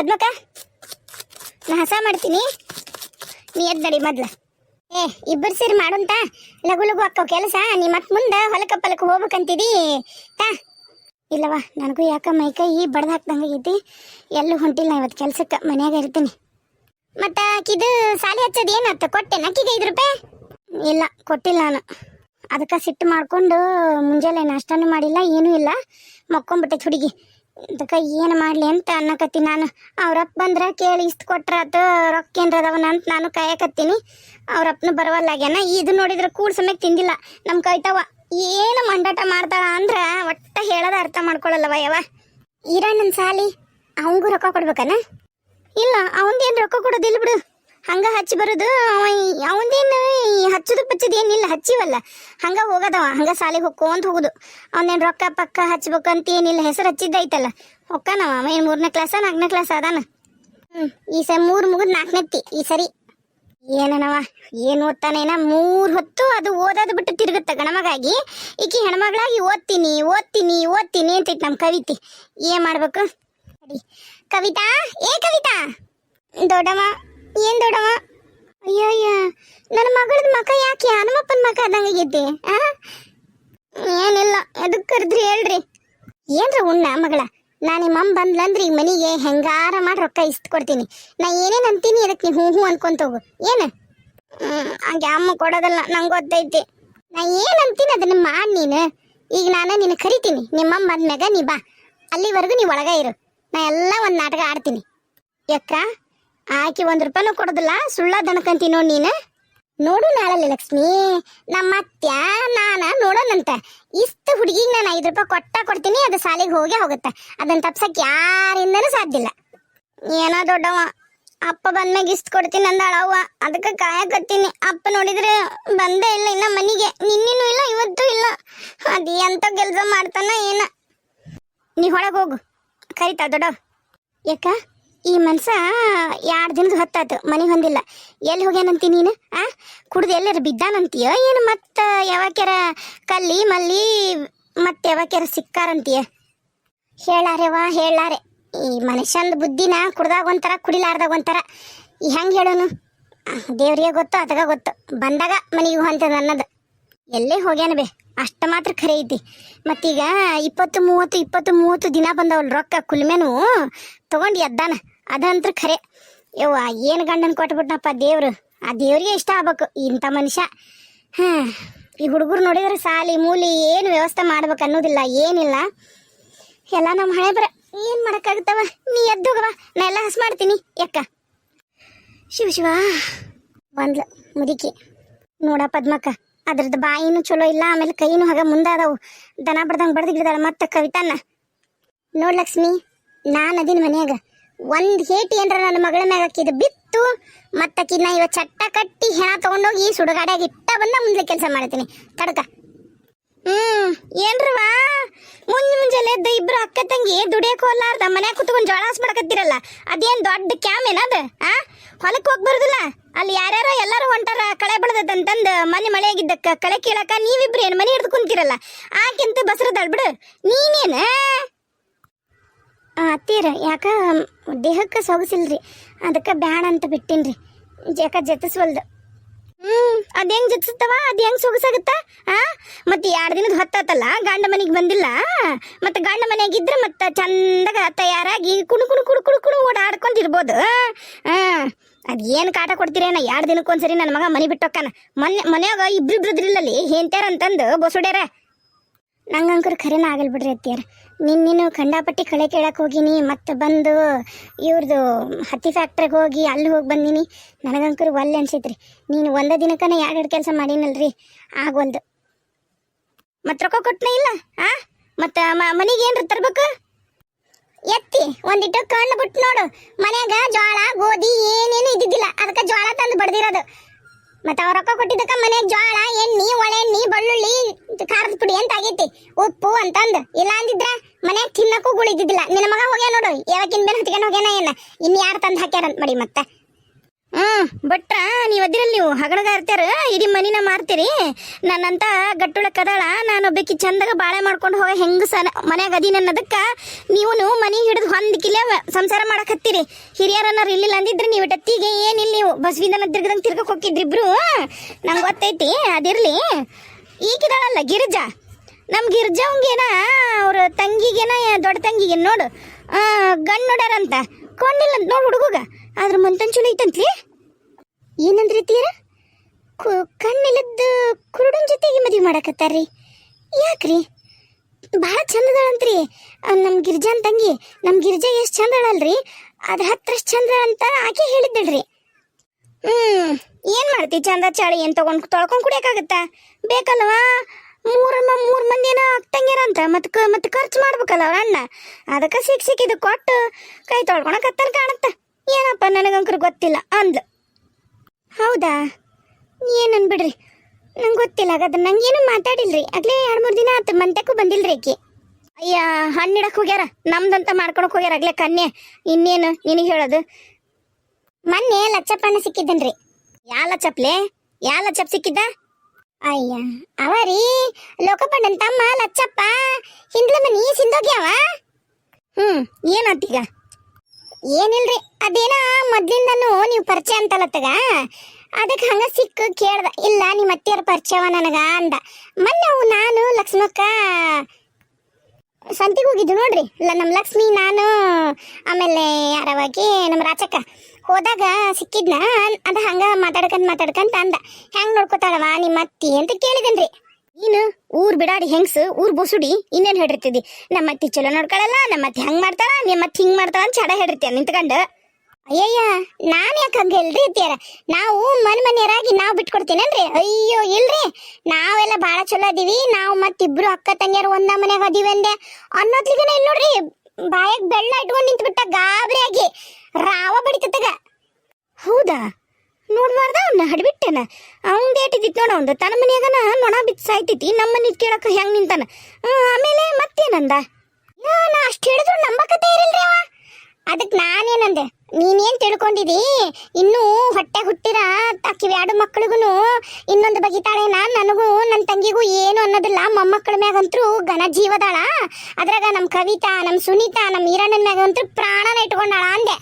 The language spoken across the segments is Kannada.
ಪದ್ಮಕ್ಕ? ನಾ ಹಸ ಮಾಡ್ತೀನಿ. ನೀ ಎದ್ ನಡಿ ಮೊದ್ಲ. ಏ, ಇಬ್ಬರು ಸೇರಿ ಮಾಡುಂತ? ಲಘು ಲಘು ಅಕ್ಕವ ಕೆಲಸ? ನೀ ಮತ್ ಮುಂದೆ ಹೊಲಕ್ಕ ಪಲಕ್ ಹೋಗ್ಬೇಕಂತಿದಿ? ತಾ. ಇಲ್ಲವಾ ನನಗೂ ಯಾಕ ಮೈಕೈ ಬಡ್ದು ಹಾಕ್ದಂಗೆ ಆಗೈತಿ? ಎಲ್ಲೂ ಹೊಂಟಿಲ್ಲ ಇವತ್ತು ಕೆಲ್ಸಕ್ಕೆ, ಮನ್ಯಾಗ ಇರ್ತೀನಿ. ಮತ್ತ ಆಕಿದು ಸಾಲಿ ಹಚ್ಚೋದು ಏನಾಯ್ತು ಕೊಟ್ಟೆ ನಕ್ಕಿಗೆ ಐದು ರೂಪಾಯಿ? ಇಲ್ಲ, ಕೊಟ್ಟಿಲ್ಲ ನಾನು. ಅದಕ್ಕೆ ಸಿಟ್ಟು ಮಾಡ್ಕೊಂಡು ಮುಂಜಾನೆ ನಾಷ್ಟಾನು ಮಾಡಿಲ್ಲ, ಏನೂ ಇಲ್ಲ. ಮಕ್ಕೊಂಬಿಟ್ಟೆ ಹುಡುಗಿ. ಅದಕ್ಕೆ ಏನು ಮಾಡಲಿ ಅಂತ ಅನ್ನಕತ್ತೀನಿ ನಾನು. ಅವ್ರಪ್ಪ ಬಂದ್ರೆ ಕೇಳಿ ಇಷ್ಟು ಕೊಟ್ರಾತು ರೊಕ್ಕ ಏನ್ರ ಅದಾವನ ಅಂತ ನಾನು ಕಾಯಕತ್ತೀನಿ. ಅವ್ರಪ್ಪನ ಬರವಲ್ಲಾಗ್ಯಾನ ಇದು ನೋಡಿದ್ರೆ ಕೂಡ್ ಸಮೇತ ತಿಂದಿಲ್ಲ. ನಮ್ಮ ಕೈತವ ಏನು ಮಂಡಾಟ ಮಾಡ್ತಾಳ ಅಂದ್ರೆ ಒಟ್ಟ ಹೇಳೋದ ಅರ್ಥ ಮಾಡ್ಕೊಳ್ಳಲ್ಲವ ಯವ ಈರಣ್ಣನ ಸಾಲಿ, ಅವಂಗೂ ರೊಕ್ಕ ಕೊಡ್ಬೇಕನ? ಇಲ್ಲ ಅವಂದೇನು ರೊಕ್ಕ ಕೊಡೋದಿಲ್ಲ ಬಿಡು. ಹಂಗ ಹಚ್ಚಿ ಬರೋದು, ಅವ ಅವಂದೇನು ಹಚ್ಚದು ಪಚ್ಚದು ಏನಿಲ್ಲ, ಹಚ್ಚಿವಲ್ಲ. ಹಂಗ ಹೋಗದವ, ಹಂಗ ಸಾಲಿಗೆ ಹೊಕ್ಕೊಂತ ಹೋಗುದು. ಅವನೇನು ರೊಕ್ಕ ಪಕ್ಕ ಹಚ್ಬೇಕಂತ ಏನಿಲ್ಲ, ಹೆಸರು ಹಚ್ಚಿದ್ದೈತಲ್ಲ. ಹೊಕ್ಕನವ ಏನು ಮೂರನೇ ಕ್ಲಾಸ ನಾಲ್ಕನೇ ಕ್ಲಾಸ್ ಅದಾನ. ಹ್ಞೂ ಈ ಸರಿ ಮೂರು ಮುಗಿದು ನಾಲ್ಕನೇತಿ ಈ ಸರಿ. ಏನನವ, ಏನು ಓದ್ತಾನೇನ? ಮೂರು ಹೊತ್ತು ಅದು ಓದೋದು ಬಿಟ್ಟು ತಿರುಗುತ್ತೆ ಗಣಮಗಾಗಿ. ಈಕಿ ಹೆಣ್ಮಗಳಾಗಿ ಓದ್ತೀನಿ ಓದ್ತೀನಿ ಓದ್ತೀನಿ ಅಂತೈತಿ ನಮ್ಮ ಕವಿತೆ. ಏನ್ ಮಾಡ್ಬೇಕು? ಕವಿತಾ? ಏ ಕವಿತಾ? ದೊಡ್ಡಮ್ಮ. ಏನ್ ದೊಡ್ಡಮ್ಮ ಅಯ್ಯೋ ನನ್ನ ಮಗಳದ ಮಕ ಯಾಕೆ? ಹನುಮಪ್ಪನ ಮಕ ಆದಂಗಾಗೈತಿ ಆ? ಏನಿಲ್ಲ ಎದಕ್ಕೆ ಕರೆದ್ರಿ ಹೇಳ್ರಿ. ಏನ್ರ ಉಣ್ಣ ಮಗಳ? ನಾ ನಿಮ್ಮಮ್ಮ ಬಂದ್ಲಂದ್ರೆ ಈ ಮನೆಗೆ ಹೆಂಗಾರ ಮಾಡಿ ರೊಕ್ಕ ಇಷ್ಟು ಕೊಡ್ತೀನಿ ನಾ ಏನೇನು ಅಂತೀನಿ ಅದಕ್ಕೆ ನೀ ಹ್ಞೂ ಹ್ಞೂ ಅನ್ಕೊಂತ ಹೋಗು. ಏನು? ಹಂಗೆ ಅಮ್ಮ ಕೊಡೋದಲ್ಲ, ನಂಗೆ ಗೊತ್ತೈತಿ. ನಾ ಏನ್ ಅಂತೀನಿ ಅದನ್ನ ಮಾಡಿ ನೀನು. ಈಗ ನಾನು ನಿನ್ನ ಕರಿತೀನಿ. ನಿಮ್ಮಮ್ಮ ಬಂದ್ಮ್ಯಾಗ ನೀ ಬಾ. ಅಲ್ಲಿವರೆಗೂ ನೀ ಒಳಗೆ ಇರು. ನಾ ಎಲ್ಲ ಒಂದು ನಾಟಕ ಆಡ್ತೀನಿ. ಯಾಕ ಆಕಿ ಒಂದ್ ರೂಪಾಯಿನೂ ಕೊಡೋದಿಲ್ಲ ಸುಳ್ಳ ದನಕಂತಿ ನೋಡ್ ನೀನು. ನೋಡು ನಾಳಲ್ಲಿ ಲಕ್ಷ್ಮಿ, ನಮ್ಮ ಅತ್ಯ ನಾನ ನೋಡೋಣಂತ. ಇಷ್ಟು ಹುಡುಗಿಗೆ ನಾನು ಐದು ರೂಪಾಯಿ ಕೊಟ್ಟ ಕೊಡ್ತೀನಿ, ಅದು ಸಾಲಿಗೆ ಹೋಗೇ ಹೋಗುತ್ತೆ. ಅದನ್ನ ತಪ್ಸಕ್ ಯಾರಿಂದನೂ ಸಾಧ್ಯ ಇಲ್ಲ. ಏನೋ ದೊಡ್ಡವ, ಅಪ್ಪ ಬಂದ್ಮ್ಯಾಗ ಇಷ್ಟು ಕೊಡ್ತೀನಿ ಅಂದಾಳ ಅವ್ವ. ಅದಕ್ಕೆ ಕಾಯಕತ್ತೀನಿ. ಅಪ್ಪ ನೋಡಿದ್ರೆ ಬಂದೇ ಇಲ್ಲ ಇನ್ನ ಮನೆಗೆ. ನಿನ್ನಿನೂ ಇಲ್ಲ, ಇವತ್ತು ಇಲ್ಲ. ಅದು ಎಂತ ಕೆಲಸ ಮಾಡ್ತಾನ ಏನ. ನೀ ಹೊರಗೆ ಹೋಗು. ಕರಿತಾ ದೊಡ್ಡವ. ಯಾಕ? ಈ ಮನ್ಸ ಎರಡು ದಿನದ ಹೊತ್ತಾತು ಮನೆಗೆ ಹೊಂದಿಲ್ಲ. ಎಲ್ಲಿ ಹೋಗ್ಯಾನಂತಿ ನೀನು? ಆ? ಕುಡ್ದು ಎಲ್ಲರ ಬಿದ್ದಾನಂತೀಯ? ಏನು ಮತ್ತೆ ಯಾವಾಕ್ಯಾರ ಕಲ್ಲಿ ಮಲ್ಲಿ ಮತ್ತೆ ಯಾವಾಕ್ಯಾರ ಸಿಕ್ಕಾರಂತೀಯ? ಹೇಳಾರೆವಾ ಹೇಳಾರೆ. ಈ ಮನುಷ್ಯಂದು ಬುದ್ಧಿನ ಕುಡ್ದಾಗ ಒಂಥರ, ಕುಡಿಲಾರ್ದಾಗ ಒಂಥರ. ಹೆಂಗೆ ಹೇಳೋನು? ದೇವ್ರಿಗೆ ಗೊತ್ತು, ಅದಗ ಗೊತ್ತು. ಬಂದಾಗ ಮನೆಗೆ ಹೊಂತದ ಅನ್ನೋದು. ಎಲ್ಲೇ ಹೋಗ್ಯಾನ ಬೇ? ಅಷ್ಟು ಮಾತ್ರ ಖರೆ ಐತಿ. ಮತ್ತೀಗ ಇಪ್ಪತ್ತು ಮೂವತ್ತು ಇಪ್ಪತ್ತು ಮೂವತ್ತು ದಿನ ಬಂದವಲ್ಲ ರೊಕ್ಕ ಕುಲ್ಮೆನು ತಗೊಂಡು ಎದ್ದಾನ. ಅದಂತ್ರ ಖರೆ. ಯವ್ವ, ಏನು ಗಂಡನ ಕೊಟ್ಬಿಟ್ನಪ್ಪ ದೇವ್ರು? ಆ ದೇವ್ರಿಗೆ ಇಷ್ಟ ಆಗ್ಬೇಕು, ಇಂಥ ಮನುಷ್ಯ. ಹಾಂ, ಈ ಹುಡುಗರು ನೋಡಿದ್ರೆ ಸಾಲಿ ಮೂಲಿ ಏನು ವ್ಯವಸ್ಥೆ ಮಾಡ್ಬೇಕು ಅನ್ನೋದಿಲ್ಲ, ಏನಿಲ್ಲ. ಎಲ್ಲ ನಮ್ಮ ಹಣೆ ಬರ ಏನು ಮಾಡೋಕ್ಕಾಗುತ್ತವ? ನೀ ಎದ್ದೋಗವ ನಾ ಎಲ್ಲ ಹಸ್ ಮಾಡ್ತೀನಿ ಯಾಕ ಶಿವ ಶಿವ, ಬಂದ್ಲು ಮುದುಕಿ. ನೋಡ ಪದ್ಮಕ್ಕ ಅದ್ರದ್ದು ಬಾಯಿನೂ ಚಲೋ ಇಲ್ಲ, ಆಮೇಲೆ ಕೈನೂ ಹಾಗೆ ಮುಂದಾದವು. ದನ ಬಡ್ದಂಗೆ ಬಡ್ದಿಗಿದಾಳ ಮತ್ತೆ ಕವಿತಾನ ನೋಡ್ ಲಕ್ಷ್ಮಿ ನಾನು ಅದಿನ ಮನ್ಯಾಗ. ಒಂದ್ ಹೇಟಿ ಏನ್ರ ನನ್ನ ಮಗಳ ಮ್ಯಾಗ ಹಾಕಿದ ಬಿತ್ತು ಮತ್ತಕಿನ್ನ ಇವ ಚಟ್ಟ ಕಟ್ಟಿ ಹೆಣ ತಗೊಂಡೋಗಿ ಸುಡುಗಾಡ್ಯಾಗ ಇಟ್ಟ ಬಂದ ಮುಂದೆ ಕೆಲಸ ಮಾಡ್ತೀನಿ. ತಡಕ. ಹ್ಮ್ ಏನ್ರವಾ ಮುಂಜ್ ಮುಂಜಾನೆ ಎದ್ದ ಇಬ್ರು ಅಕ್ಕ ತಂಗಿ ದುಡಿಯಕ್ ಹೋಲಾರ್ದ ಮನ್ಯಾಗ ಕುತ್ಕೊಂಡ್ ಜೋಳ ಹಾಸ್ಬಿಡಕತ್ತಿರಲ್ಲ ಅದೇನ್ ದೊಡ್ಡ ಕ್ಯಾಮ್ ಏನದ, ಆ? ಹೊಲಕ್ ಹೋಗ್ ಬರುದಿಲ್ಲ? ಅಲ್ಲಿ ಯಾರ್ಯಾರೋ ಎಲ್ಲಾರು ಹೊಂಟಾರ, ಕಳೆ ಬೆಳೆದಂತಂದ್ ಮನೆ ಮಳೆಯಾಗಿದ್ದಕ್ಕ ಕಳೆ ಕೀಳಕ ನೀವಿಬ್ರು ಏನ್ ಮನೆ ಹಿಡ್ದು ಕುಂತಿರಲ್ಲ? ಆಕಿಂತ ಬಸರದಳ್ ಬಿಡು. ನೀನೇನ? ಅತ್ತೀರ ಯಾಕ, ದೇಹಕ್ಕೆ ಸೊಗಸಿಲ್ರಿ. ಅದಕ್ಕೆ ಬ್ಯಾಡ ಅಂತ ಬಿಟ್ಟಿನ್ರಿ. ಯಾಕ ಜತಿಸ್ವಲ್ದು. ಹ್ಮ್, ಅದ್ ಹೆಂಗ್ ಜತಿಸ್ತವ? ಅದ್ ಹೆಂಗ್ ಸೊಗಸಾಗತ್ತ? ಆ? ಮತ್ತೆ ಎರಡು ದಿನದ ಹೊತ್ತಾತಲ್ಲ, ಗಂಡ ಮನೆಗೆ ಬಂದಿಲ್ಲ. ಮತ್ತೆ ಗಂಡ ಮನೆಯಾಗಿದ್ರೆ ಮತ್ತೆ ಚಂದಾಗ ತಯಾರಾಗಿ ಕುಣು ಕುಣು ಕುಣು ಕುಣು ಕುಣು ಓಡಾಡ್ಕೊಂತಿರ್ಬೋದು ಹಾ ಅದ್ ಏನ್ ಕಾಟ ಕೊಡ್ತೀರೇನ? ಎರಡು ದಿನಕ್ಕೊಂದ್ಸರಿ ನನ್ನ ಮಗ ಮನೆ ಬಿಟ್ಟೋಕ್ಕನ. ಮೊನ್ನೆ, ಮನ್ಯಾಗ ಇಬ್ರಿಬ್ರದ್ರಿಲ್ಲಲ್ಲಿ ಹೇಂತ್ಯಾರ ಅಂತಂದು ಬೊಸುಡ್ಯಾರ. ನಂಗಂಕರ್ ಖರೇನ ಆಗಲ್ ಬಿಡ್ರಿ ಅತ್ತಿಯಾರ ನಿನ್ನೇನು ಖಂಡಾಪಟ್ಟಿ ಕಳೆ ಕೇಳಕ್ಕೆ ಹೋಗಿನಿ, ಮತ್ತೆ ಬಂದು ಇವ್ರದ್ದು ಹತ್ತಿ ಫ್ಯಾಕ್ಟ್ರಿಗೆ ಹೋಗಿ ಅಲ್ಲಿ ಹೋಗಿ ಬಂದಿನಿ. ನನಗಂಕರು ಒಲ್ಲೆ ಅನ್ಸೈತ್ರಿ. ನೀನು ಒಂದೇ ದಿನಕ್ಕನ ಎರಡು ಕೆಲಸ ಮಾಡೀನಲ್ರಿ? ಆಗೊಂದು ಮತ್ತೆ ರೊಕ್ಕ ಕೊಟ್ಟನೇ ಇಲ್ಲ? ಆ? ಮತ್ತೆ ಮನೆಗೆ ಏನ್ರಿ ತರ್ಬೇಕು? ಎತ್ತಿ, ಒಂದಿಟ್ಟು ಕಣ್ಣು ಬಿಟ್ಟು ನೋಡು. ಮನ್ಯಾಗ ಜೋಳ ಗೋಧಿ ಏನೇನು ಇದ್ದಿದ್ದಿಲ್ಲ. ಅದಕ್ಕೆ ಜೋಳ ತಂದು ಬಡ್ದಿರೋದು. ಮತ್ತೆ ಅವ್ರ ರೊಕ್ಕ ಕೊಟ್ಟಿದ್ದಕ್ಕ ಮನೆಗೆ ಜೋಳ ಎಣ್ಣಿ ಒಳೆಣ್ಣಿ ಬೆಳ್ಳುಳ್ಳಿ ಖಾರದ ಪುಡಿ ಅಂತ ಆಗೈತಿ? ಉಪ್ಪು ಅಂತಂದ್. ಇಲ್ಲ ಅಂದಿದ್ರ ಮನ್ಯಾಗ ತಿನ್ನಕ್ಕೂ ಗುಳಿದಿದ್ದಿಲ್ಲ ನಿನ್ನ ಮಗ ಹೋಗ್ಯ ನೋಡು. ಯಾವಾಗಿನ ಬೇರೆ ಹತ್ಕೊಂಡು ಹೋಗ್ಯಾನ ಏನ? ಇನ್ ಯಾರು ತಂದು ಹಾಕ್ಯಾರಂತ ಮಾಡಿ ಮತ್ತೆ? ಹ್ಮ್, ಭಟ್ರ, ನೀವ್ ಅದಿರಲ್ ನೀವು. ಹಗಣಗ ಇರ್ತಾರ ಇಡೀ ಮನಿನ ಮಾರ್ತೀರಿ. ನನ್ನಂತ ಗಟ್ಟುಳ ಕದಾಳ ನಾನು ಒಬ್ಬಕಿ ಚಂದಾಗ ಬಾಳೆ ಮಾಡ್ಕೊಂಡು ಹೋಗ ಹೆಂಗ ಸನ ಮನ್ಯಾಗ ಅದೀನಿ ಅನ್ನೋದಕ್ಕ ನೀವು ಮನಿ ಹಿಡಿದು ಹೊಂದಿಕಿಲೆ ಸಂಸಾರ ಮಾಡಕತ್ತೀರಿ ಹಿರಿಯರನ್ನಾರು ಇಲ್ಲಿಲ್ಲ ಅಂದಿದ್ರಿ ನೀವು ಟತ್ತಿಗೆ ಏನಿಲ್ಲ ನೀವು. ಬಸವಿಂದನ ತಿರ್ಗದಂಗೆ ತಿರ್ಗಕ್ ಹೋಗಿದ್ರಿ ಇಬ್ರು. ನಂಗೆ ಗೊತ್ತೈತಿ, ಅದಿರ್ಲಿ. ಈಗಿದಾಳಲ್ಲ ಗಿರಿಜಾ. ನಮ್ ಗಿರ್ಜಾವಂಗೇನ, ಅವ್ರ ತಂಗಿಗೇನ ದೊಡ್ಡ ತಂಗಿಗೆ ನೋಡು. ಅಂತ ನೋಡ್ಯಾರಂತ. ಕೊಂಡಿಲ್ಲ ನೋಡು ಹುಡುಗ ಆದ್ರ ಮಂತನ್ ಚಲೋ ಐತಂತ್ಲಿ ಏನಂದ್ರಿ ತೀರ? ಕಣ್ಣಿಲ್ಲದ ಕುರುಡನ್ ಜೊತೆಗೆ ಮದುವೆ ಮಾಡಕತ್ತಾರ್ರಿ. ಯಾಕ್ರಿ? ಭಾಳ ಚಂದದಳಂತ್ರಿ. ನಮ್ಮ ಗಿರ್ಜಾನ್ ತಂಗಿ. ನಮ್ಮ ಗಿರ್ಜಾ ಎಷ್ಟು ಚಂದಳಲ್ರಿ? ಅದ್ರ ಹತ್ರಷ್ಟು ಚಂದ ಅಂತ ಆಕೆ ಹೇಳಿದ್ದಳ್ರಿ. ಹ್ಮ್, ಏನ್ ಮಾಡ್ತಿ ಚಂದ ಚಾಳಿ? ಏನ್ ತಗೊಂಡ್ ತೊಳ್ಕೊಂಡ್ ಕುಡಿಯಕಾಗತ್ತ ಬೇಕಲ್ವಾ? ಮೂರ್ ಮೂರ್ ಮಂದಿ ಏನೋ ಅಂತ. ಮತ್ ಮತ್ ಖರ್ಚು ಮಾಡ್ಬೇಕಲ್ಲ ಅವ್ರ ಅಣ್ಣ. ಅದಕ್ಕ ಸಿಕ್ ಸಿಕ್ಕಿದ ಕೊಟ್ಟು ಕೈ ತೊಳ್ಕೊಳಕತ್ತಾರ ಕಾಣತ್ತ. ಏನಪ್ಪ ನನಗಂಕರು ಗೊತ್ತಿಲ್ಲ ಅಂದ್ಲು. ಹೌದಾ? ಏನ್ ಅನ್ಬಿಡ್ರಿ ನಂಗೆ ಗೊತ್ತಿಲ್ಲ, ಹಾಗಾದ್ರೆ ನಂಗೇನು ಮಾತಾಡಿಲ್ರಿ? ಆಗ್ಲೇ ಎರಡು ಮೂರು ದಿನ ಆತು ಮಂತಕ್ಕೂ ಬಂದಿಲ್ರಿ ಆಕೆ ಅಯ್ಯ ಹಣ್ಣಿಡಕ್ಕೆ ಹೋಗ್ಯಾರ, ನಮ್ದಂತ ಮಾಡ್ಕೊಳಕ್ ಹೋಗ್ಯಾರ ಆಗ್ಲೇ ಕನ್ಯೆ. ಇನ್ನೇನು ನಿನಗೆ ಹೇಳೋದು? ಮೊನ್ನೆ ಲಚ್ಚಪ್ಪಣ್ಣ ಸಿಕ್ಕಿದ್ದನ್ರಿ. ಯಾ ಲಚ್ಚಪ್ಲೆ? ಯಾ ಲಚ್ಚಪ್ ಸಿಕ್ಕಿದ್ದ? ಅಯ್ಯ ಅವರಿ ಲೋಕಪ್ಪಣ್ಣನ್ ತಮ್ಮ ಲಚ್ಚಪ್ಪ. ಹಿಂದ್ಲ ಮನಿ ಸಿಂದೋಗ್ಯಾವ ಹ್ಮ್ ಏನಾತೀಗ ಏನಿಲ್ರಿ? ಅದೇನ ಮೊದ್ಲಿಂದನು ನೀವು ಪರಿಚಯ ಅಂತಲತ್ತಗ ಅದಕ್ಕೆ ಹಂಗ ಸಿಕ್ಕ ಕೇಳ್ದ, ಇಲ್ಲ ನಿಮ್ಮ ಅತ್ತಿಯರ ಪರಿಚಯವ ನನಗ ಅಂದ. ಮೊನ್ನೆ ಅವು ನಾನು, ಲಕ್ಷ್ಮಕ್ಕ ಸಂತಿಗೆ ಹೋಗಿದ್ದು ನೋಡ್ರಿ. ಇಲ್ಲ ನಮ್ಮ ಲಕ್ಷ್ಮಿ, ನಾನು, ಆಮೇಲೆ ಯಾರವಾಗಿ ನಮ್ಮ ರಾಚಕ್ಕ ಹೋದಾಗ ಸಿಕ್ಕಿದ್ನ. ಅದ ಹಂಗ ಮಾತಾಡ್ಕಂತ ಮಾತಾಡ್ಕಂತ ಅಂದ. ಹೆಂಗ್ ನೋಡ್ಕೋತಾಳವ ನಿಮ್ಮ ಅತ್ತಿ ಅಂತ ಕೇಳಿದನ್ರಿ. ನೀನು ಊರ್ ಬಿಡಾಡಿ ಹೆಂಗ್ಸ್, ಊರ್ ಬೊಸುಡಿ, ಇನ್ನೇನ್ ನಮ್ಮ ಅತ್ತಿ ಚಲೋ ನೋಡ್ಕೊಳಲ್ಲ ನಮ್ಮ ಅತ್ತಿ ಹಂಗ್ ಮಾಡ್ತಾಳ ನಿಮ್ಮ ಅತ್ತಿ ಹಿಂಗ್ ಮಾಡ್ತಾಳ ಅಂತ ಚಡ ಹೇಳಿರ್ತೀಯ ನಿಂತ್ಕೊಂಡು? ಅಯ್ಯಯ್ಯ, ನಾನು ಯಾಕೆ ಹಂಗೆ ಇಲ್ರಿ ಅತ್ತಿಯರ? ನಾವು ಮನ್ ಮನೆಯರಾಗಿ ನಾವು ಬಿಟ್ಕೊಡ್ತೀನನ್ರಿ? ಅಯ್ಯೋ, ಇಲ್ರಿ. ನಾವೆಲ್ಲ ಭಾಳ ಚಲೋ ಅದೀವಿ. ನಾವು ಮತ್ತಿಬ್ರು ಅಕ್ಕ ತಂಗಿಯರು ಒಂದ ಮನೆಗೆ ಅದೀವಿ ಅಂದೆ. ಅನ್ನೋದ್ಲಿಗನ ಇಲ್ಲಿ ನೋಡ್ರಿ, ಬಾಯಾಗ ಬೆಳ್ಳ ಇಟ್ಕೊಂಡು ನಿಂತ್ಬಿಟ್ಟ ಗಾಬರಿಯಾಗಿ ರಾವ ಬಡಿತತಗ. ಹೌದಾ? ನೋಡ್ಬಾರ್ದ? ಅವ್ನ ಹಡ್ಬಿಟ್ಟೆನ? ಅವ್ನ ಏಟಿದ್ದಿತ್ ನೋಡ ಅವ್ನ್ದು. ತನ್ನ ಮನ್ಯಾಗನ ನೊಣ ಬಿತ್ತು ಸಾಯ್ತೈತಿ. ನಮ್ಮ ಮನೆ ಕೇಳಕ ಹೆಂಗ್ ನಿಂತಾನ? ಆಮೇಲೆ ಮತ್ತೇನಂದ? ನಾ ಅಷ್ಟು ಹೇಳಿದ್ರು ನಂಬಕತೆ ಇರಲ್ರಿ ಅವ. ಅದಕ್ಕೆ ನಾನೇನಂದೆ? ನೀನೇನ್ ತಿಳ್ಕೊಂಡಿದಿ? ಇನ್ನೂ ಹೊಟ್ಟೆ ಹುಟ್ಟಿರ ಅಕ್ಕಿ ಎರಡು ಮಕ್ಕಳಿಗೂ ಇನ್ನೊಂದು ಬಗಿತಾಳೇನ? ನನಗೂ ನನ್ನ ತಂಗಿಗೂ ಏನು ಅನ್ನೋದಿಲ್ಲ. ಮೊಮ್ಮಕ್ಕಳ ಮ್ಯಾಗಂತರೂ ಘನ ಜೀವದಾಳ. ಅದ್ರಾಗ ನಮ್ಮ ಕವಿತಾ ನಮ್ಮ ಸುನೀತಾ ನಮ್ಮ ಈರಣ್ಣನ ಮ್ಯಾಗಂತ್ರು ಪ್ರಾಣನ ಇಟ್ಕೊಂಡಾಳ ಅಂದೆ.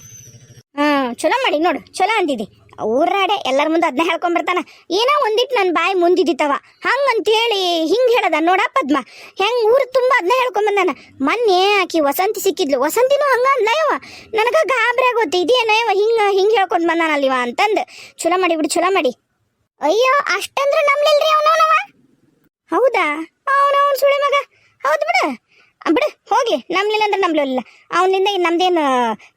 ಹ್ಞೂ ಚಲೋ ಮಾಡಿ ನೋಡು. ಚಲೋ ಅಂದಿದಿ. ಊರಾಡೆ ಎಲ್ಲರ ಮುಂದೆ ಅದನ್ನ ಹೇಳ್ಕೊಂಡ್ಬರ್ತಾನ ಏನೋ ಒಂದಿಟ್ಟು ನನ್ನ ಬಾಯಿ ಮುಂದಿದ್ದಿತ್ತವ ಹಂಗಂತೇಳಿ ಹಿಂಗ್ ಹೇಳದ. ನೋಡ ಪದ್ಮ, ಹೆಂಗ್ ಊರು ತುಂಬ ಅದನ್ನ ಹೇಳ್ಕೊಂಬಂದಾನ. ಮೊನ್ನೆ ಆಕಿ ವಸಂತಿ ಸಿಕ್ಕಿದ್ಲು. ವಸಂತಿನೂ ಹಂಗ ಅಂದ್ಲ ನನಗೆ ಗಾಬರಿ ಆಗೋತಿ ಇದೇನ ಹಿಂಗೆ, ಹಿಂಗ ಹೇಳ್ಕೊಂಡ್ ಬಂದಾನ ಅಲ್ಲಿವ ಅಂತಂದು. ಚಲೋ ಮಾಡಿ ಬಿಡು ಚಲೋ ಮಾಡಿ. ಅಯ್ಯೋ, ಅಷ್ಟಂದ್ರೆ ನಂಬ್ಲಿಲ್ರಿ ಅವನವನವ? ಹೌದಾ? ಅವನವನ್ ಸುಳಿ ಮಗ. ಹೌದು ಬಿಡು. ಬಿಡ ಬಿಡು, ಹೋಗ್ಲಿ. ನಂಬ್ಲಿಲ್ಲ ಅಂದ್ರೆ ನಂಬ್ಲಿಲ್ಲ ಅವನಿಂದ ನಮ್ದೇನು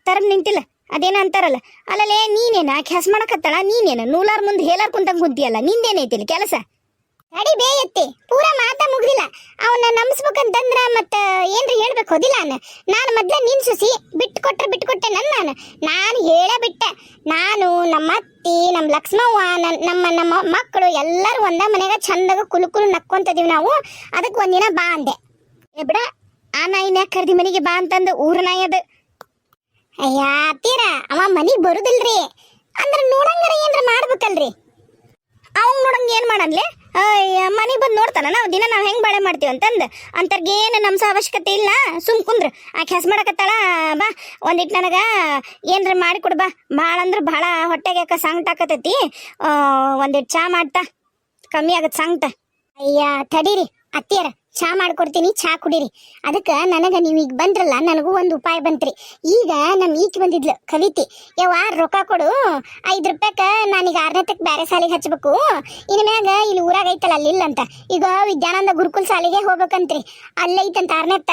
ತರಮ್ ನಿಂತಿಲ್ಲ. ಅದೇನ ಅಂತಾರಲ್ಲ? ಅಲ್ಲಲೇ ನೀನೇನ? ಕೆಲಸ ಮಾಡಕತ್ತಾಳ? ನೀನೇನ? ನೂಲಾರ್ ಮುಂದೆ ಹೇಲಾರ್ ಕುಂತಂಗ್ ಕುಂತಿಯಲ್ಲ? ನಿಂದೇನೈತಿ ಕೆಲಸ? ಬೇ ಬೇಯತ್ತೆ ಪೂರ ಮಾತಾ ಮುಗ್ದಿಲ್ಲ. ಅವನ್ನ ನಂಬಿಸ್ಬೇಕಂತಂದ್ರ ಮತ್ತ ಏನ್ರಿ ಹೇಳ್ಬೇಕು ಹೋದಿಲ್ಲ ಅನ್ನ ನಾನು ಮೊದ್ಲ ನಿನ್ ಸುಸಿ ಬಿಟ್ಟು ಕೊಟ್ರೆ ಬಿಟ್ಟು ಕೊಟ್ಟೆ ನನ್ನ ನಾನು ನಾನು ಹೇಳ ಬಿಟ್ಟೆ. ನಾನು ನಮ್ಮ ಅತ್ತಿ ನಮ್ಮ ಲಕ್ಷ್ಮವ್ವ, ನನ್- ನಮ್ಮ ನಮ್ಮ ಮಕ್ಕಳು ಎಲ್ಲರೂ ಒಂದೇ ಮನೆಯಾಗ ಚಂದಾಗ ಕುಲು ಕುಲು ನಕ್ಕೊಂತದೀವಿ ನಾವು. ಅದಕ್ಕೆ ಒಂದಿನ ಬಾ ಅಂದೆ. ಬಿಡ, ಆ ನಾಯಿನ ಕರ್ದಿ ಮನೆಗೆ ಬಾ ಅಂತಂದು ಊರ ನಾಯಿ ಅದು. ಅಯ್ಯ ಅತ್ತೀರ ಅವ ಮನಿಗ್ ಬರುದಿಲ್ರಿ. ಅಂದ್ರ ನೋಡಂಗಾರ ಏನ್ರ ಮಾಡ್ಬೇಕಲ್ರಿ? ಅವ್ನ್ ನೋಡಂಗ ಏನ್ ಅಯ್ಯ, ಮನೆಗೆ ಬಂದು ನೋಡ್ತಾನ ನಾವು? ದಿನ ನಾವು ಹೆಂಗ್ ಬಾಳೆ ಮಾಡ್ತೀವಿ ಅಂತಂದು? ಅಂತರ್ಗೇನು ನಮ್ಸ ಅವಶ್ಯಕತೆ ಇಲ್ಲ. ಸುಮ್ ಕುಂದ್ರ. ಆ ಹೆಸ್ ಮಾಡಕತ್ತಾಳ, ಬಾ ಒಂದಿಟ್ಟು ನನಗ ಏನ್ರ ಮಾಡಿ ಕೊಡು ಬಾ. ಭಾಳ ಅಂದ್ರೆ ಭಾಳ ಹೊಟ್ಟೆಗೆ ಸಂಕಟ ಆಕತೈತಿ ಒಂದಿಟ್ಟು ಚಾ ಮಾಡ್ತಾ. ಕಮ್ಮಿ ಆಗತ್ ಸಂಕಟ ಅಯ್ಯ, ತಡೀರಿ, ಅತ್ತಿಯರ. ಚಾ ಮಾಡ್ಕೊಡ್ತೀನಿ, ಚಾ ಕುಡೀರಿ. ಅದಕ್ಕೆ ನನಗೆ ನೀವು ಈಗ ಬಂದ್ರಲ್ಲ, ನನಗೂ ಒಂದು ಉಪಾಯ ಬಂತ್ರಿ. ಈಗ ನಮ್ಮ ಈಕಿ ಬಂದಿದ್ಲು, ಕವಿತಿ. ಯವ್ವ, ರೊಕ್ಕ ಕೊಡು, ಐದು ರೂಪಾಯಿಕ ನಾನೀಗ ಆರನೇ ತಕ್ಕ ಬೇರೆ ಸಾಲಿಗೆ ಹಚ್ಚಬೇಕು ಇನ್ನು ಮ್ಯಾಗ ಇಲ್ಲಿ ಊರಾಗ ಐತಲ್ಲ, ಅಲ್ಲಿ ಇಲ್ಲ ಅಂತ. ಈಗ ವಿದ್ಯಾನಂದ ಗುರುಕುಲ್ ಶಾಲೆಗೆ ಹೋಗ್ಬೇಕಂತ್ರಿ. ಅಲ್ಲೈತಂತ ಆರನೇತ್ತ.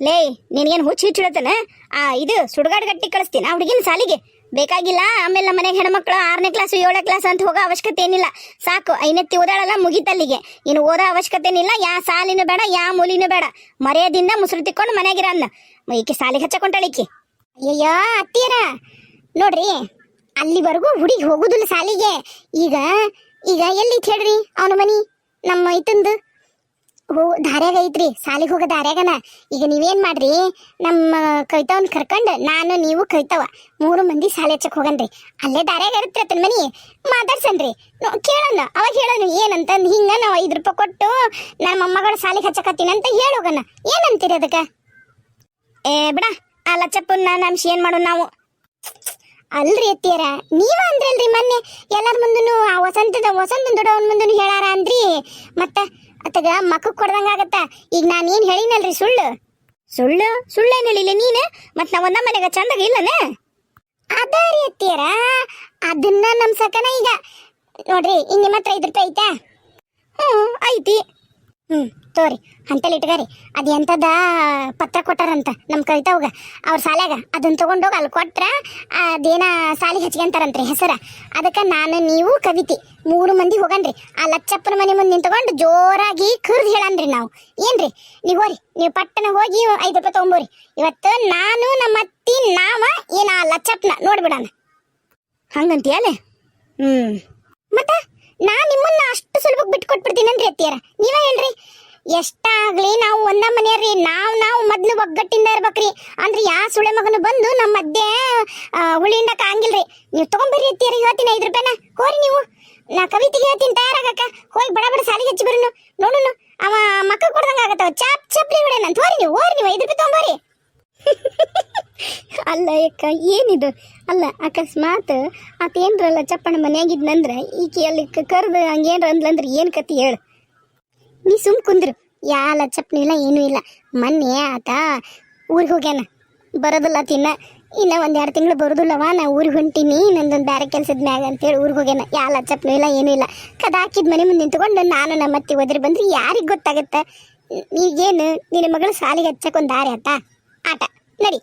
ಲೇ, ನಿನಗೇನು ಹುಚ್ಚು ಹಿಚ್ಚಿಡತನ ಆ, ಇದು ಸುಡುಗಾಡು ಗಟ್ಟಿ ಕಳಿಸ್ತೀನಿ ಆ ಹುಡುಗಿನ ಸಾಲಿಗೆ? ಬೇಕಾಗಿಲ್ಲ? ಆಮೇಲೆ ನಮ್ಮ ಮನೆಗೆ ಹೆಣ್ಮಕ್ಳು ಆರನೇ ಕ್ಲಾಸ್ ಏಳನೇ ಕ್ಲಾಸ್ ಅಂತ ಹೋಗೋ ಅವಶ್ಯಕತೆ ಏನಿಲ್ಲ. ಸಾಕು, ಐನತ್ತಿ ಓದಾಳಲ್ಲ ಮುಗಿತಲ್ಲಿಗೆ. ಇನ್ನು ಓದೋ ಅವಶ್ಯಕತೆ ಏನಿಲ್ಲ, ಯಾ ಸಾಲಿನೂ ಬೇಡ, ಯಾ ಮೂಲಿನೂ ಬೇಡ. ಮರ್ಯಾದಿಂದ ಮುಸುರು ತಿಕ್ಕೊಂಡು ಮನೆಗಿರ ಅನ್ನ. ಈಕೆ ಸಾಲಿಗೆ ಹಚ್ಚಕೊಂಡಳಿಕೆ ಅಯ್ಯಯ್ಯೋ ಅತ್ತೀರ ನೋಡ್ರಿ, ಅಲ್ಲಿವರೆಗೂ ಹುಡುಗಿ ಹೋಗುದಿಲ್ಲ ಸಾಲಿಗೆ. ಈಗ ಈಗ ಎಲ್ಲಿ ಹೇಳ್ರಿ ಅವನ ಮನಿ, ನಮ್ಮ ಐತಂದು ಹೋ ದಾರ್ಯಾಗ ಐತ್ರಿ, ಸಾಲಿಗೆ ಹೋಗೋ ದಾರ್ಯಾಗನ ಈಗ ನೀವೇನ್ ಮಾಡ್ರಿ, ನಮ್ಮ ಕವಿತಾವನ್ ಕರ್ಕೊಂಡು ನಾನು ನೀವು ಕವಿತಾವ ಮೂರು ಮಂದಿ ಸಾಲಿ ಹಚ್ಚಕ್ ಹೋಗನ್ರಿ. ಅಲ್ಲೇ ದಾರ್ಯಾಗ ಇರುತ್ತೆ ತನ್ನ ಮನಿ, ಮಾತಾಡ್ಸನ್ರಿ. ಕೇಳೋಣ, ಅವಾಗ ಹೇಳೋಣ ಏನಂತ ಹಿಂಗ ನಾವು ಐದು ರೂಪಾಯಿ ಕೊಟ್ಟು ನಮ್ಮ ಮೊಮ್ಮಗಳ ಸಾಲಿಗೆ ಹಚ್ಚಕತ್ತೀನಿ ಅಂತ ಹೇಳೋಗಣ ಏನಂತೀರಿ ಅದಕ್ಕೆ? ಏ, ಬಿಡ, ಆ ಲಚ್ಚಪ್ಪನ್ನ ನಾನು ಏನ್ ಮಾಡೋಣ ನಾವು? ಅಲ್ರಿ ಅತ್ತಿಯರ, ನೀವ ಅಂದ್ರಲ್ರಿ ಮೊನ್ನೆ ಎಲ್ಲರ ಮುಂದೂ ಆ ವಸಂತದ ವಸಂತ ದೊಡ್ಡವನ್ ಮುಂದನು ಹೇಳಾರ ಅಂದ್ರಿ. ಮತ್ತ ಅತ್ತಗ ಮಕ್ಕಕ್ಕೆ ಕೊಡ್ದಂಗ ಆಗತ್ತ. ಈಗ ನಾನು ಏನ್ ಹೇಳಿನಲ್ರಿ ಸುಳ್ಳು? ಸುಳ್ಳು? ಸುಳ್ಳೇನ್ ಹೇಳಿಲ್ಲ ನೀನು? ಮತ್ ನಾವು ಒಂದ ಮನೆಗ ಚಂದಾಗ ಇಲ್ಲನೇ? ಅದ ರೀ ಅತ್ತಿಯರ. ಅದನ್ನ ನಮ್ ಸಕನ ಈಗ. ನೋಡ್ರಿ ಈಗ ನಿಮ್ಮ ಹತ್ರ ಐದು ರೂಪಾಯಿ ಐತಾ? ಹ್ಞೂ ಐತಿ. ಹ್ಞೂ ತೋರಿ ಅಂತಲ್ಲಿ ಇಟ್ಗಾರಿ ಅದು ಎಂಥದ ಪತ್ರ ಕೊಟ್ಟಾರಂತ ನಮ್ಮ ಕವಿತಾವ್ಗ. ಅವ್ರ ಸಾಲ್ಯಾಗ ಅದನ್ನು ತೊಗೊಂಡೋಗಿ ಅಲ್ಲಿ ಕೊಟ್ರೆ ಅದೇನ ಸಾಲಿಗೆ ಹಚ್ಕೊಂತಾರಂತ್ರಿ ಹೆಸರ. ಅದಕ್ಕೆ ನಾನು, ನೀವು, ಕವಿತಿ ಮೂರು ಮಂದಿ ಹೋಗನ್ರಿ. ಆ ಲಚ್ಚಪ್ಪನ ಮನೆ ಮುಂದೆ ನಿಂತ್ಕೊಂಡು ಜೋರಾಗಿ ಕರ್ದು ಹೇಳನ್ರಿ ನಾವು. ಏನ್ರಿ? ನೀವು ಹೋರಿ, ನೀವು ಪಟ್ಟಣ ಹೋಗಿ ಐದು ರೂಪಾಯಿ ತೊಗೊಂಬೋರಿ. ಇವತ್ತು ನಾನು, ನಮ್ಮ ಅತ್ತಿ, ನಾವ ಏನ ಆ ಲಚ್ಚಪ್ಪನ ನೋಡ್ಬಿಡಣ. ಹಂಗಂತೀಯಲ್ಲ? ಹ್ಮ್. ಮತ್ತ? ನಾ ನಿಮ್ಮನ್ನ ಅಷ್ಟು ಸುಲಭಕ್ಕೆ ಬಿಟ್ಟು ಅಂದ್ರೆ ಅತ್ತಿಯರ ನೀವೇ ಹೇಳ್ರಿ. ಎಷ್ಟಾಗ್ಲಿ ನಾವು ಒಂದ ಮನೆಯವ್ರಿ. ನಾವು ನಾವು ಮೊದ್ಲು ಒಗ್ಗಟ್ಟಿಂದ ಇರ್ಬೇಕ್ರಿ. ಅಂದ್ರೆ ಯಾ ಸುಳೆ ಮಗನು ಬಂದು ನಮ್ಮ ಮಧ್ಯೆ ಹಿಂಡಕ್ ಆಗಿಲ್ರಿ ನೀವು ತಗೊಂಬರ್ರಿ ಅತ್ತಿಯರ ಹೇಳ್ತೀನಿ ಐದು ರೂಪಾಯಿನ. ಹೋರಿ ನೀವು. ನಾ ಕವಿತೆಗೆ ಹೇಳ್ತೀನಿ, ತಯಾರಾಗಕ್ಕ. ಹೋಗಿ ಬಡ ಬಡ ಸಾಲಿಗೆ ಹಚ್ಚಿ ಬರ್ನು. ನೋಡುನು. ಅವ ಮಕ್ಕ ಕೊಡ್ದಂಗ ಆಗತ್ತವ. ಚಾಪ್, ಚಪ್ಲಿ ಹೊಡೆನಂತ ಹೋರಿ ನೀವು ಹೋರಿ ನೀವು. ಐದು ರೂಪಾಯಿ ತಗೊಂಬರ್ರಿ. ಅಲ್ಲ ಅಕ್ಕ, ಏನಿದು? ಅಲ್ಲ, ಅಕಸ್ಮಾತ್ ಆತೇನ್ರಲ್ಲ ಚಪ್ಪಣ ಮನೆಯಾಗಿದ್ನಂದ್ರೆ ಈಕೆ ಅಲ್ಲಿ ಕರ್ದು ಹಂಗೇನ್ರ ಅಂದ್ಲಂದ್ರೆ ಏನ್ ಕತಿ ಹೇಳು. ನೀ ಸುಮ್ ಕುಂದ್ರು. ಯಾ ಚಪ್ಪನಿ ಇಲ್ಲ, ಏನೂ ಇಲ್ಲ. ಮೊನ್ನೆ ಆತ ಊರಿಗೆ ಹೋಗ್ಯಾನ. ಬರೋದಿಲ್ಲ ತಿನ್ನ ಇನ್ನ. ಒಂದೆರಡು ಎರಡು ತಿಂಗಳು ಬರೋದಿಲ್ಲವ ನಾ ಊರಿಗೆ ಹೊಂಟೀನಿ. ನಂದೊಂದು ಬೇರೆ ಕೆಲಸದ ಮ್ಯಾಗ ಅಂತೇಳಿ ಊರಿಗೆ ಹೋಗ್ಯಾನ. ಯಾ ಚಪ್ಪನೂ ಇಲ್ಲ, ಏನೂ ಇಲ್ಲ. ಕದಾಕಿದ ಮನೆ ಮುಂದೆ ನಿಂತ್ಕೊಂಡು ನಾನು ನಮ್ಮ ಅತ್ತೆ ಒದರಿ ಬಂದ್ರೆ ಯಾರಿಗೆ ಗೊತ್ತಾಗತ್ತೆ? ಈಗೇನು ನಿನ್ನ ಮಗಳು ಸಾಲಿಗೆ ಹಚ್ಚಕ್ಕೊಂದು ದಾರಿ ಆತ. ಆಟ, ನಡಿ.